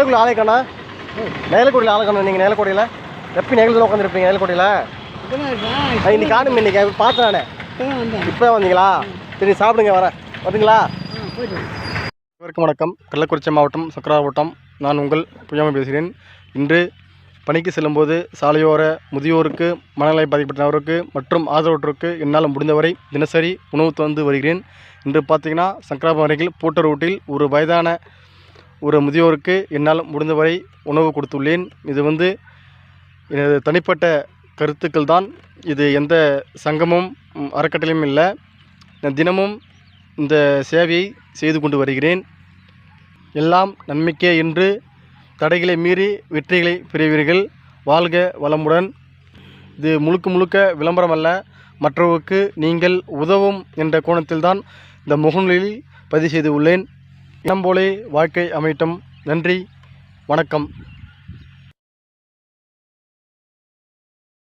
நேலக்குடி ஆளை காணா. நேலக்குடியில் ஆளை காணும் நீங்கள் நேலக்குடியில் எப்போ நேலத்தில் உட்காந்துருப்பீங்க நேலக்குடியில் இன்னைக்கு காணும் இன்னைக்கு. பார்த்தேன் நானே. இப்போ வந்தீங்களா? சரி சாப்பிடுங்க வரேன். வந்துங்களா அனைவருக்கும் வணக்கம். கள்ளக்குறிச்சி மாவட்டம் சக்கராவட்டம். நான் உங்கள் புயாமை பேசுகிறேன். இன்று பணிக்கு செல்லும்போது சாலையோர முதியோருக்கு மனநிலை பாதிக்கப்பட்டவருக்கு மற்றும் ஆதரவற்றோருக்கு என்னால் முடிந்தவரை தினசரி உணவு தந்து வருகிறேன். இன்று பார்த்தீங்கன்னா சங்கராபுரம் அருகில் பூட்டர் ரோட்டில் ஒரு வயதான ஒரு முதியோருக்கு என்னால் முடிந்தவரை உணவு கொடுத்துள்ளேன். இது வந்து எனது தனிப்பட்ட கருத்துக்கள் தான். இது எந்த சங்கமும் அறக்கட்டளையும் இல்லை. நான் தினமும் இந்த சேவையை செய்து கொண்டு வருகிறேன். எல்லாம் நன்மைக்கே என்று தடைகளை மீறி வெற்றிகளை பெறுவீர்கள். வாழ்க வளமுடன். இது முழுக்க முழுக்க விளம்பரம் அல்ல. மற்றவருக்கு நீங்கள் உதவும் என்ற கோணத்தில்தான் இந்த முகநூலில் பதிவு செய்து உள்ளேன் இனம் போலே வாழ்க்கை அமையட்டும். நன்றி. வணக்கம்.